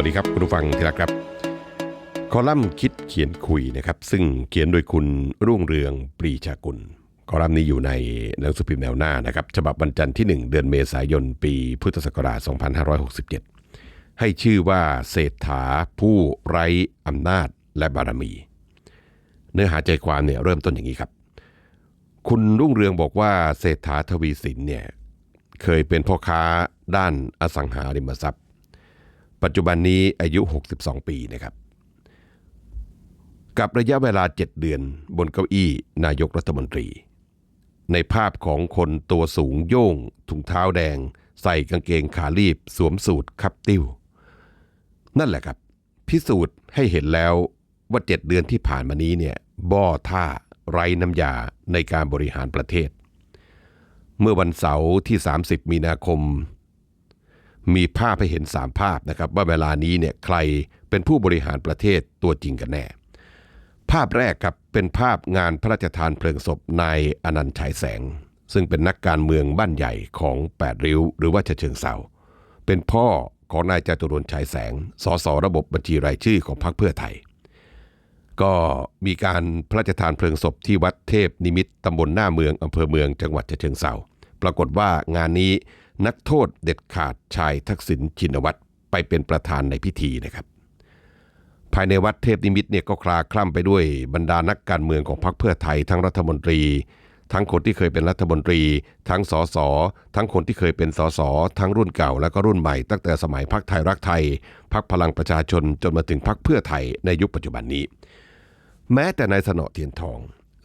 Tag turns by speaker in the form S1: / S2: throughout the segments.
S1: วัสดีครับคุณผู้ฟังที่รักครับ คอลัมน์คิดเขียนคุยนะครับ ซึ่งเขียนโดยคุณรุ่งเรืองปรีชากุล คอลัมน์นี้อยู่ในหนังสือพิมพ์แนวหน้านะครับ ฉบับวันจันทร์ที่ 1 เดือนเมษายน ปีพุทธศักราช 2567 ให้ชื่อว่าเศรษฐาผู้ไร้อำนาจและบารมี เนื้อหาใจความเนี่ยเริ่มต้นอย่างนี้ครับ คุณรุ่งเรืองบอกว่าเศรษฐาทวีสินเนี่ยเคยเป็นพ่อค้าด้านอสังหาริมทรัพย์ ปัจจุบันนี้อายุ 62 ปีนะครับ กับระยะเวลา 7 เดือนบนเก้าอี้นายกรัฐมนตรี ในภาพของคนตัวสูงโย่ง ถุงเท้าแดง ใส่กางเกงขาลีบ สวมสูทคับติ้ว นั่นแหละครับ พิสูจน์ให้เห็นแล้วว่า7เดือนที่ผ่านมานี้เนี่ยบ่อท่าไร้น้ำยาในการบริหารประเทศ เมื่อวันเสาร์ที่ 30 มีนาคม มีภาพให้เห็น 3 ภาพนะครับว่าเวลานี้เนี่ยใครเป็นผู้บริหารประเทศตัวจริงกันแน่ ภาพแรกครับเป็นภาพงานพระราชทานเพลิงศพนายอนันต์ฉายแสง ซึ่งเป็นนักการเมืองบ้านใหญ่ของแปดริ้ว หรือว่าเชิงเซาเป็นพ่อของนายจตุรนฉายแสง สสระบบบัญชีรายชื่อของพรรคเพื่อไทย ก็มีการพระราชทานเพลิงศพที่วัดเทพนิมิตตำบลหน้าเมืองอำเภอเมืองจังหวัดเชิงเซาปรากฏว่างานนี้ นักโทษเด็ดขาดชายทักษิณชินวัตรไปเป็นประธานในพิธีนะครับ ภายในวัดเทพนิมิตเนี่ยก็คลาคล่ำไปด้วยบรรดานักการเมืองของพรรคเพื่อไทยทั้งรัฐมนตรี ทั้งคนที่เคยเป็นรัฐมนตรี ทั้งสสทั้งคนที่เคยเป็นสสทั้งรุ่นเก่าและก็รุ่นใหม่ ตั้งแต่สมัยพรรคไทยรักไทยพรรคพลังประชาชนจนมาถึงพรรคเพื่อไทยในยุคปัจจุบันนี้ แม้แต่นายสนอเทียนทอง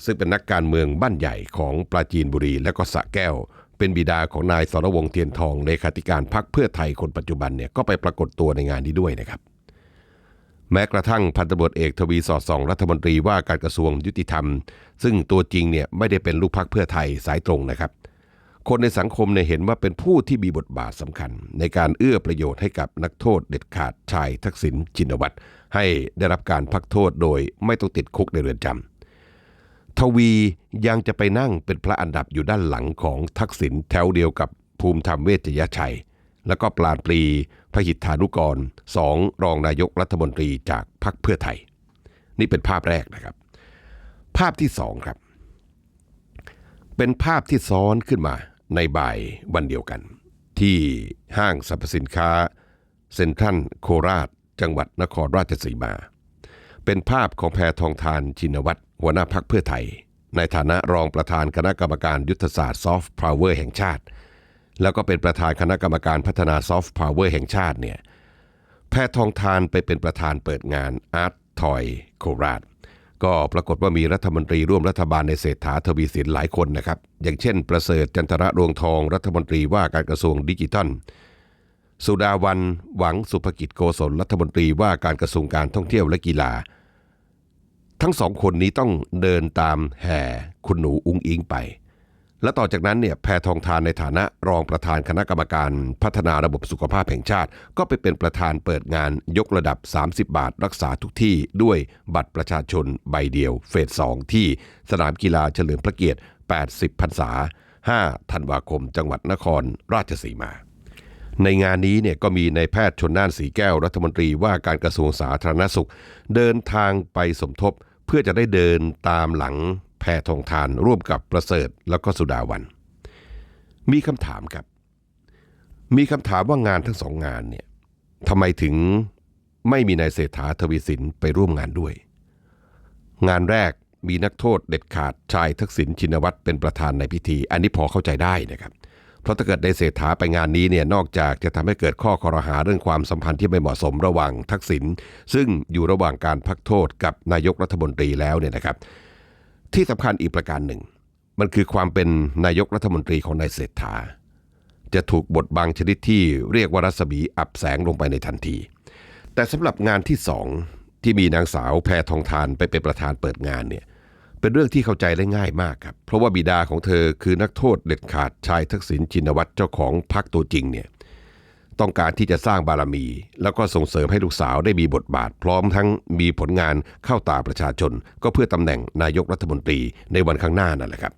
S1: ซึ่งเป็นนักการเมืองบ้านใหญ่ของปราจีนบุรีและก็สะแก้ว เป็นบิดาของนายสรวงเทียนทองเลขาธิการพรรคเพื่อไทยคนปัจจุบันเนี่ยก็ไปปรากฏตัวในงานนี้ด้วยนะครับ แม้กระทั่งพันตำรวจเอกทวีสอดส่อง รัฐมนตรีว่าการกระทรวงยุติธรรม ซึ่งตัวจริงเนี่ยไม่ได้เป็นลูกพรรคเพื่อไทยสายตรงนะครับ คนในสังคมเนี่ยเห็นว่าเป็นผู้ที่มีบทบาทสำคัญ ในการเอื้อประโยชน์ให้กับนักโทษเด็ดขาดชายทักษิณชินวัตรให้ได้รับการพักโทษโดยไม่ต้องติดคุกในเรือนจำ ทวียังจะไปนั่งเป็นพระอันดับอยู่ด้านหลังของทักษิณแถวเดียวกับภูมิธรรมเวชยชัย แล้วก็ปลาดปรีพหิทธานุกรสองรองนายกรัฐมนตรีจากพรรคเพื่อไทย นี่เป็นภาพแรกนะครับ ภาพที่สองครับ เป็นภาพที่ซ้อนขึ้นมาในบ่ายวันเดียวกัน ที่ห้างสรรพสินค้าเซ็นทรัลโคราช จังหวัดนครราชสีมา เป็นภาพของแพทองทานชินวัตรหัวหน้าพักเพื่อไทย ในฐานะรองประธานคณะกรรมการยุทธศาสตร์ซอฟต์พาวเวอร์แห่งชาติ แล้วก็เป็นประธานคณะกรรมการพัฒนาซอฟต์พาวเวอร์แห่งชาติเนี่ยแพทองทานไปเป็นประธานเปิดงานอาร์ตทอยโคราชก็ปรากฏว่ามีรัฐมนตรีร่วมรัฐบาลในเศรษฐาทวีสินหลายคนนะครับ อย่างเช่น ประเสริฐจันทระรวงทองรัฐมนตรีว่าการกระทรวงดิจิทัล สุดาวันหวังสุภกิจโกศลรัฐมนตรีว่าการกระทรวงการท่องเที่ยวและกีฬา ทั้งสองคนนี้ต้องเดินตามแห่คุณหนูอุ้งอิงไป และต่อจากนั้นเนี่ยแพทองทานในฐานะรองประธานคณะกรรมการพัฒนาระบบสุขภาพแห่งชาติ ก็ไปเป็นประธานเปิดงานยกระดับ 30 บาทรักษาทุกที่ด้วยบัตรประชาชนใบเดียว เฟส 2 ที่สนามกีฬาเฉลิมพระเกียรติ 80พรรษา 5 ธันวาคม จังหวัดนครราชสีมา ในงานนี้เนี่ยก็มีนายแพทย์ชนน่านสีแก้วรัฐมนตรีว่าการกระทรวงสาธารณสุข เดินทางไปสมทบ เพื่อจะได้เดินตามหลังแพทองทานร่วมกับประเสริฐแล้วก็สุดาวัน มีคำถามครับ มีคำถามว่างานทั้งสองงานเนี่ยทำไมถึงไม่มีนายเศรษฐาทวีสินไปร่วมงานด้วย งานแรกมีนักโทษเด็ดขาดชายทักษิณชินวัตรเป็นประธานในพิธี อันนี้พอเข้าใจได้นะครับ เพราะถ้าเกิดในเศรษฐาไปงานนี้เนี่ยนอกจากจะทำให้เกิดข้อคอรหาเรื่องความสัมพันธ์ที่ไม่เหมาะสมระหว่างทักษิณซึ่งอยู่ระหว่างการพักโทษกับนายกรัฐมนตรีแล้วเนี่ยนะครับ ที่สำคัญอีกประการหนึ่ง มันคือความเป็นนายกรัฐมนตรีของนายเศรษฐา จะถูกบทบางชนิดที่เรียกว่ารัศมีอับแสงลงไปในทันที แต่สำหรับงานที่สองที่มีนางสาวแพทองทานไปเป็นประธานเปิดงานเนี่ย เป็นเรื่องที่เข้าใจได้ง่ายมากครับ เพราะว่าบิดาของเธอคือนักโทษเด็ดขาดชายทักษิณชินวัตรเจ้าของพรรคตัวจริงเนี่ยต้องการที่จะสร้างบารมี แล้วก็ส่งเสริมให้ลูกสาวได้มีบทบาท พร้อมทั้งมีผลงานเข้าตาประชาชน ก็เพื่อตำแหน่งนายกรัฐมนตรีในวันข้างหน้านั่นแหละครับ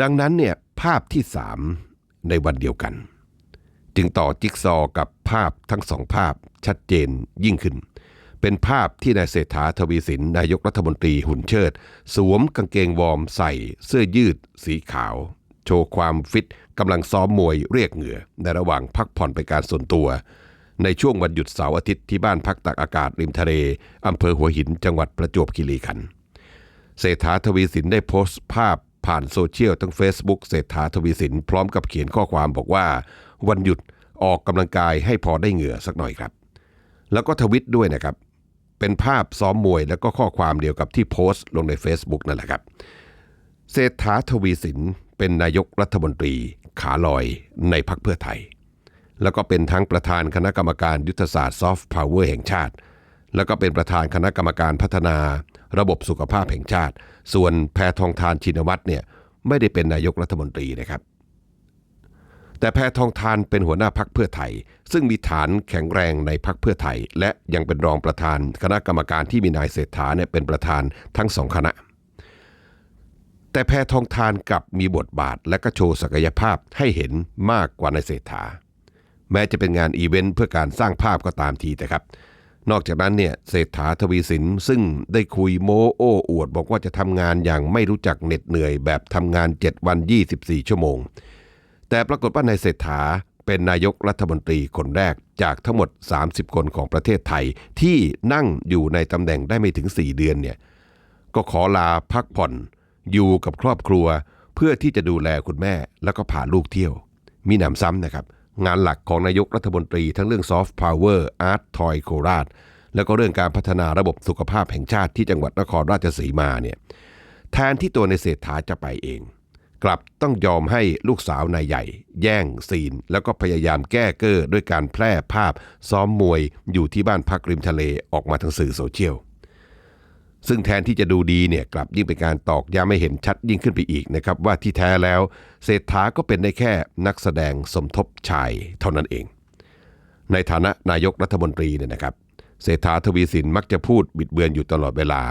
S1: ดังนั้นเนี่ยภาพที่สามในวันเดียวกัน จึงต่อจิ๊กซอกับภาพทั้งสองภาพชัดเจนยิ่งขึ้น เป็นภาพที่นายเศรษฐาทวีสินนายกรัฐมนตรีหุ่นเชิด สวมกางเกงวอร์มใส่เสื้อยืดสีขาว โชว์ความฟิตกำลังซ้อมมวยเรียกเหงื่อ ในระหว่างพักผ่อนไปการส่วนตัว ในช่วงวันหยุดเสาร์อาทิตย์ที่บ้านพักตักอากาศริมทะเลอำเภอหัวหินจังหวัดประจวบคีรีขันธ์เศรษฐาทวีสินได้โพสต์ภาพผ่านโซเชียลทั้ง Facebook เศรษฐาทวีสินพร้อมกับเขียนข้อความบอกว่า วันหยุดออกกำลังกายให้พอได้เหงื่อสักหน่อยครับ แล้วก็ทวิตด้วยนะครับ เป็นภาพซ้อมมวย แล้วก็ข้อความเดียวกับที่โพสต์ลงใน Facebook นั่นแหละครับ เศรษฐาทวีสินเป็นนายกรัฐมนตรีขาลอยในพรรคเพื่อไทย แล้วก็เป็นทั้งประธานคณะกรรมการยุทธศาสตร์ซอฟต์พาวเวอร์แห่งชาติ แล้วก็เป็นประธานคณะกรรมการพัฒนา ระบบสุขภาพแห่งชาติ ส่วนแพทองทานชินวัตรเนี่ยไม่ได้เป็นนายกรัฐมนตรีนะครับ แต่แพทองทานเป็นหัวหน้าพักเพื่อไทย ซึ่งมีฐานแข็งแรงในพักเพื่อไทย และยังเป็นรองประธานคณะกรรมการที่มีนายเศรษฐาเนี่ยเป็นประธานทั้งสองคณะ แต่แพทองทานกลับมีบทบาทและก็โชว์ศักยภาพให้เห็นมากกว่านายเศรษฐา แม้จะเป็นงานอีเวนต์เพื่อการสร้างภาพก็ตามทีแต่ครับนอกจากนั้นเนี่ยเศรษฐาทวีสินซึ่งได้คุยโมโอ้อวด บอกว่าจะทำงานอย่างไม่รู้จักเหน็ดเหนื่อยแบบทำงาน 7 วัน 24 ชั่วโมง แต่ปรากฏว่านายเศรษฐาเป็นนายกรัฐมนตรีคนแรกจากทั้งหมด 30 คนของประเทศไทย ที่นั่งอยู่ในตำแหน่งได้ไม่ถึง 4 เดือนเนี่ยก็ขอลาพักผ่อน อยู่กับครอบครัว เพื่อที่จะดูแลคุณแม่แล้วก็พาลูกเที่ยว มีหนำซ้ำนะครับ งานหลักของนายกรัฐมนตรีทั้งเรื่องซอฟต์พาวเวอร์อาร์ตทอยโคราช แล้วก็เรื่องการพัฒนาระบบสุขภาพแห่งชาติที่จังหวัดนครราชสีมาเนี่ยแทนที่ตัวในเศรษฐาจะไปเอง กลับต้องยอมให้ลูกสาวนายใหญ่ แย่งซีน แล้วก็พยายามแก้เก้อด้วยการแพร่ภาพซ้อมมวยอยู่ที่บ้านพักริมทะเลออกมาทางสื่อโซเชียลซึ่งแทนที่จะดูดีเนี่ยกลับยิ่งเป็นการตอกย้ำให้เห็นชัดยิ่งขึ้นไปอีกนะครับ ว่าที่แท้แล้วเศรษฐาก็เป็นได้แค่นักแสดงสมทบชายเท่านั้นเอง ในฐานะนายกรัฐมนตรีเนี่ยนะครับ เศรษฐาทวีสินมักจะพูดบิดเบือนอยู่ตลอดเวลา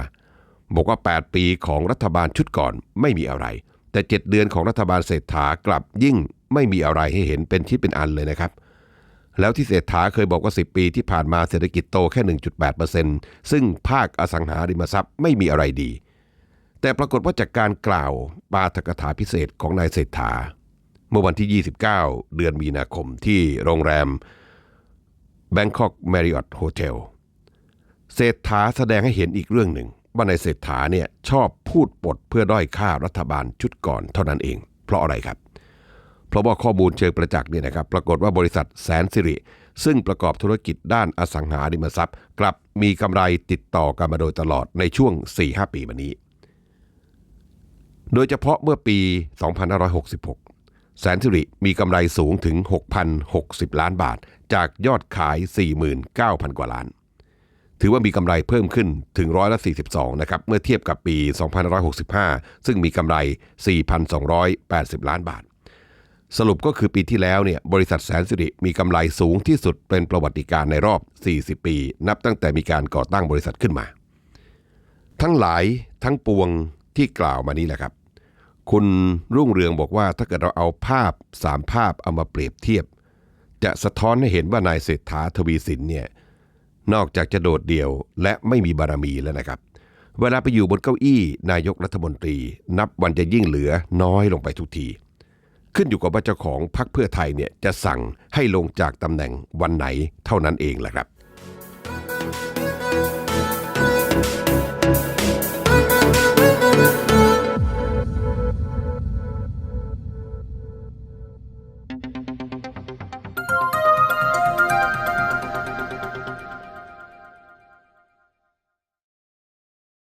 S1: บอกว่า 8 ปีของรัฐบาลชุดก่อนไม่มีอะไร แต่ 7 เดือนของรัฐบาลเศรษฐากลับยิ่งไม่มีอะไรให้เห็นเป็นชิ้นเป็นอันเลยนะครับ แล้วที่เศรษฐาเคยบอกว่า 10 ปีที่ผ่านมาเศรษฐกิจโตแค่ 1.8%ซึ่งภาคอสังหาริมทรัพย์ไม่มีอะไรดี แต่ปรากฏว่าจากการกล่าวปาฐกถาพิเศษของนายเศรษฐา เมื่อวันที่ 29 เดือนมีนาคมที่โรงแรม Bangkok Marriott Hotel เศรษฐาแสดงให้เห็นอีกเรื่องหนึ่ง ว่านายเศรษฐาเนี่ยชอบพูดปดเพื่อด้อยค่ารัฐบาลชุดก่อนเท่านั้นเอง เพราะอะไรครับ เพราะว่าข้อมูลเชิงประจักษ์เนี่ยนะครับปรากฏว่าบริษัทแสนสิริ ซึ่งประกอบธุรกิจด้านอสังหาริมทรัพย์ กลับมีกำไรติดต่อกันมาโดยตลอดในช่วง 4-5 ปีมานี้ โดยเฉพาะเมื่อปี 2566 แสนสิริมีกำไรสูงถึง 6,060 ล้านบาท จากยอดขาย 49,000 กว่าล้าน ถือว่ามีกำไรเพิ่มขึ้นถึงร้อยละ42 นะครับ เมื่อเทียบกับปี 2565 ซึ่งมีกำไร 4,280 ล้านบาท สรุปก็คือปีที่แล้วเนี่ยบริษัทแสนสิริมีกำไรสูงที่สุดเป็นประวัติการในรอบ 40 ปี นับตั้งแต่มีการก่อตั้งบริษัทขึ้นมา ทั้งหลายทั้งปวงที่กล่าวมานี้แหละครับ คุณรุ่งเรืองบอกว่าถ้าเกิดเราเอาภาพสามภาพเอามาเปรียบเทียบ จะสะท้อนให้เห็นว่านายเศรษฐาทวีสินเนี่ย นอกจากจะโดดเดี่ยวและไม่มีบารมีแล้วนะครับ เวลาไปอยู่บนเก้าอี้นายกรัฐมนตรี นับวันจะยิ่งเหลือน้อยลงไปทุกที ขึ้นอยู่กับว่าเจ้าของพรรคเพื่อไทยเนี่ยจะสั่งให้ลงจากตำแหน่งวันไหนเท่านั้นเองแหละครับ